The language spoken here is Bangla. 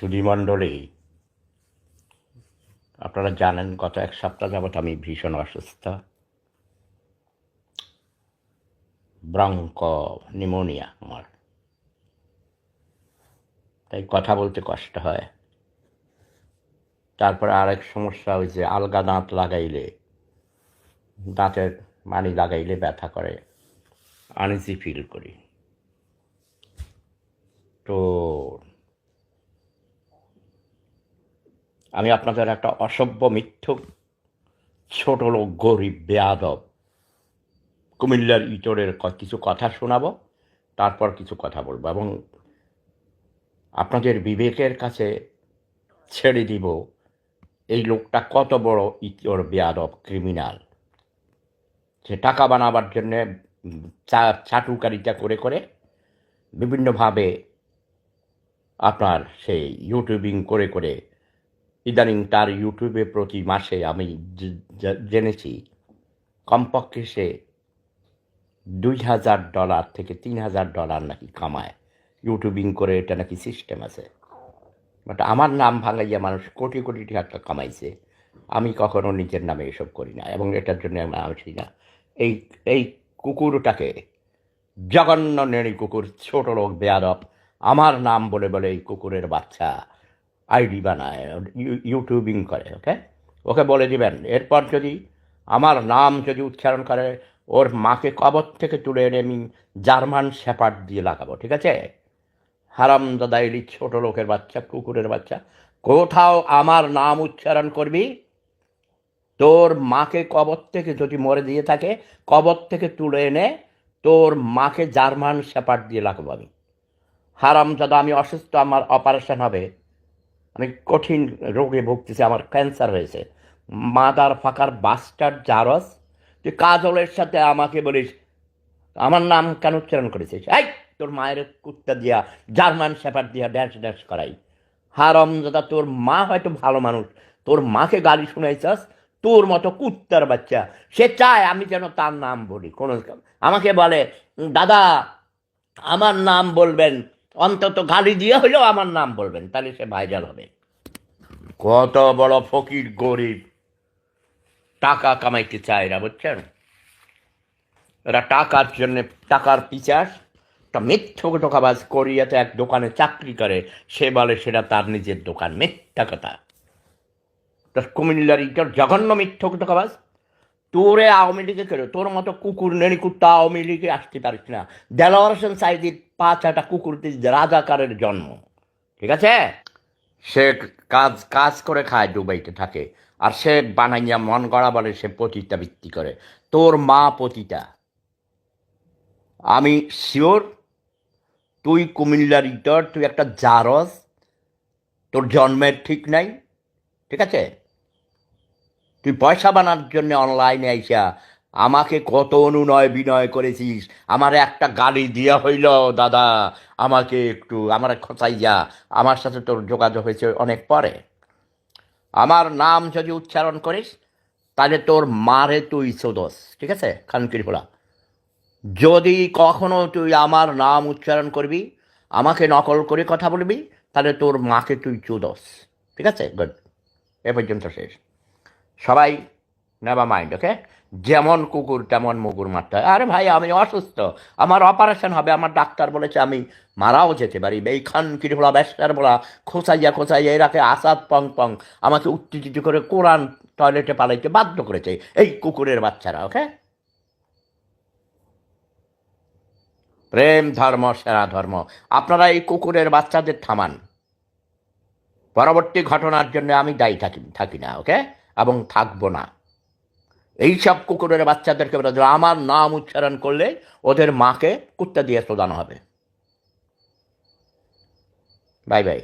সুধীমণ্ডলী আপনারা জানেন, গত এক সপ্তাহ যাবৎ আমি ভীষণ অসুস্থ। ব্রঙ্ক নিমোনিয়া আমার। তাই কথা বলতে কষ্ট হয়। তারপরে আরেক সমস্যা ওই যে আলগা দাঁত লাগাইলে, দাঁতের মানি লাগাইলে ব্যথা করে। আনইজি ফিল করি। তো আমি আপনাদের একটা অসভ্য মিথ্যুক ছোট লোক, গরিব, বেয়াদব, কুমিল্লার ইটরের কিছু কথা শোনাবো, তারপর কিছু কথা বলব এবং আপনাদের বিবেকের কাছে ছেড়ে দিব এই লোকটা কত বড় ইতর বেয়াদব, ক্রিমিনাল। সে টাকা বানাবার জন্যে চা, চাটুকারিতা করে করে বিভিন্নভাবে আপনার সেই ইউটিউবিং করে করে ইদানিং তার ইউটিউবে প্রতি মাসে আমি জেনেছি, কমপক্ষে সে দুই হাজার ডলার থেকে তিন হাজার ডলার নাকি কামায়। ইউটিউবিং করে এটা নাকি সিস্টেম আছে। বাট আমার নাম ভাঙাইয়া মানুষ কোটি কোটি টাকা কামাইছে। আমি কখনো নিজের নামে এসব করি না এবং এটার জন্য আমি আসি না। এই এই কুকুরটাকে, জঘন্য নেড়ি কুকুর, ছোট লোক, বেয়াদব, আমার নাম বলে বলে এই কুকুরের বাচ্চা আইডি বানায়, ইউ- ইউটিউবিং করে ওকে ওকে বলে দিবেন। এরপর যদি আমার নাম যদি উচ্চারণ করে, ওর মাকে কবর থেকে তুলে এনে আমি জার্মান শ্যাপার্ড দিয়ে লাগাবো, ঠিক আছে? হারাম দাদা এলি, ছোট লোকের বাচ্চা, কুকুরের বাচ্চা। কোথাও আমার নাম উচ্চারণ করবি? তোর মাকে কবর থেকে যদি মরে দিয়ে থাকে, কবর থেকে তুলে এনে তোর মাকে জার্মান শ্যাপার্ড দিয়ে লাগাবো আমি। হারাম দাদা, আমি অসুস্থ, আমার অপারেশন হবে। আমি কঠিন রোগে ভুগতেছি, আমার ক্যান্সার হয়েছে। মাদার ফাঁকার বাস্টার জারস তুই কাজলের সাথে আমাকে বলিস, আমার নাম কেন উচ্চারণ করেছিস? এই, তোর মায়ের কুত্তা দিয়া, জার্মান শেপার দিয়া ড্যাশ ড্যাশ করাই। হারম দাদা তোর মা হয়তো ভালো মানুষ, তোর মাকে গালি শুনাইছাস, তোর মতো কুত্তার বাচ্চা। সে চায় আমি যেন তার নাম বলি। কোনো আমাকে বলে, দাদা, আমার নাম বলবেন অন্তত গালি দিয়ে হলেও আমার নাম বলবেন, তাহলে সে ভাইরাল হবে। কত বড় ফকির গরিব, টাকা কামাইতে চায় এরা বুঝছেন? এরা টাকার জন্য টাকার পিচাস তা মিথ্যক টোকাবাজ কোরিয়াতে এক দোকানে চাকরি করে, সে বলে সেটা তার নিজের দোকান, মিথ্যা কথা। কুমিল্লার ইটার জঘন্য মিথ্যক টোকাবাজ তোরে আওয়ামী লীগে কেন? তোর মতো কুকুর নেড়ি কুত্তা আওয়ামী লীগে আসতে পারিস না। দেলোয়ার হোসেন সাইদির পাঁচ একটা কুকুর রাজাকারের জন্ম। ঠিক আছে? সে কাজ কাজ করে খায় দুবাইতে থাকে। আর সে বানাইয়া মন গড়া বলে সে পতিতা বৃত্তি করে। তোর মা পতিতা। আমি শিওর, তুই কুমিল্লার ইটর, তুই একটা জারস তোর জন্মের ঠিক নাই। ঠিক আছে? তুই পয়সা বানার জন্য অনলাইনে আইসা, আমাকে কত অনুনয় বিনয় করেছিস? আমার একটা গালি দিয়া হইল, দাদা, আমাকে একটু, আমার খসাই খোঁচাইয়া আমার সাথে তোর যোগাযোগ হয়েছে অনেক পরে। আমার নাম যদি উচ্চারণ করিস, তাহলে তোর মারে তুই সোদস ঠিক আছে? খানকির ফোলা যদি কখনো তুই আমার নাম উচ্চারণ করবি, আমাকে নকল করে কথা বলবি, তাহলে তোর মাকে তুই চুদস ঠিক আছে? গুড এ পর্যন্ত শেষ। সবাই নেবা মাইন্ড ওকে যেমন কুকুর, তেমন মুগুর মারতে হয়। আরে ভাই, আমি অসুস্থ, আমার অপারেশন হবে, আমার ডাক্তার বলেছে, আমি মারাও যেতে পারি। এই খান কিরফলা ব্যস্তার বলা খোঁচাইয়া খোঁচাইয়া এরাকে আসাদ পং পং, আমাকে উত্তেজিত করে কোরআন টয়লেটে পালাইতে বাধ্য করেছে এই কুকুরের বাচ্চারা ওকে প্রেম ধর্ম, সেরা ধর্ম। আপনারা এই কুকুরের বাচ্চাদের থামান। পরবর্তী ঘটনার জন্য আমি দায়ী থাকি থাকি না ওকে এবং থাকব না। এই সব কুকুরের বাচ্চাদেরকে বলা আমার নাম উচ্চারণ করলে ওদের মাকে কুত্তা দিয়ে প্রদান হবে। Bye bye.